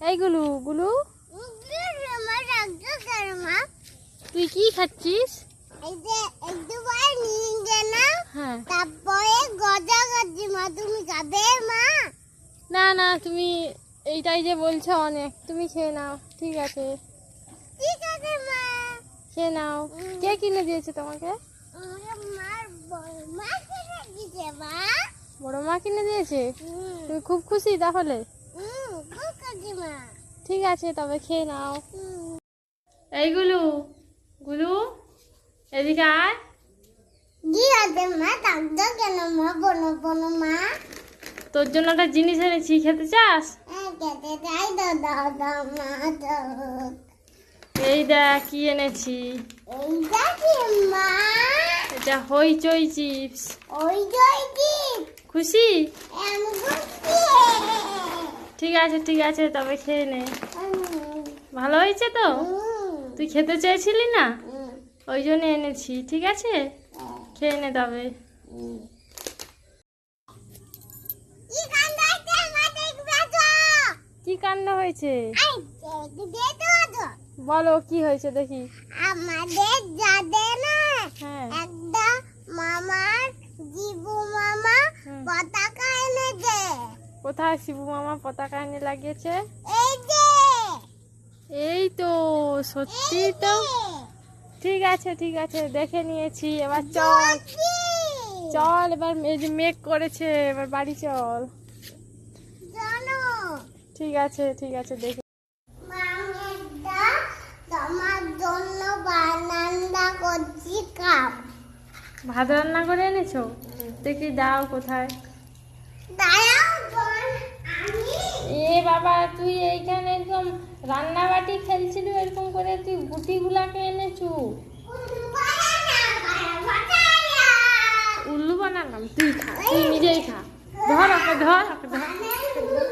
এই গুলু গুলু। তুই কি খাচ্ছিস? হ্যাঁ। তারপরে গজা মা তুমি খাবে মা না না তুমি এইটাই যে বলছো অনেক তুমি খেয়ে নাও ঠিক আছে। ঠিক আছে মা খেয়ে নাও। কে কিনে দিয়েছে তোমাকে? বড় মা কিনে দিয়েছে? তুমি খুব খুশি তাহলে? ঠিক আছে তবে খেয়ে নাও। এই গুলু গুলু এদিকে আয়। কি আছে মা ডাক্তার কেন? মা বনো বনো মা। তোর জন্য একটা জিনিস এনেছি খেতে চাস? হ্যাঁ এই দেখ কি এনেছি। এইটা কি মা। এটা হইচই চিপস। খুশি। ঠিক আছে ঠিক আছে তবে খেয়ে নে। ভালো হয়েছে তো? তুই খেতে চেয়েছিলি না? ওই জন্য এনেছি ঠিক আছে? খেয়ে নে তবে। কি কাণ্ড হচ্ছে মা দেখবে তো। কি কাণ্ড হয়েছে? বলো কি হয়েছে দেখি। আমাদের যাদের না হ্যাঁ। একটা মামার জীবু মামা পতাকা কোথায় শিবু মামা পতাকা এনে লাগিয়েছে? এই তো সত্যি তো? ঠিক আছে ঠিক আছে দেখে নিয়েছি। এবার চল। চল এবার এই যে মেঘ করেছে এবার বাড়ি চল। জানো? ঠিক আছে ঠিক আছে দেখে ভাত রান্না করে এনেছো? দেখি দাও কোথায়। দাঁড়াও। আমি এ বাবা তুই এইখানে একদম রান্না বাটি খেলছিলি এরকম করে তুই গুটিগুলাকে এনেছু। উল্লু বানালাম। তুই খা তুই নিজেই খা। ধর ওকে ধর ওকে ধর।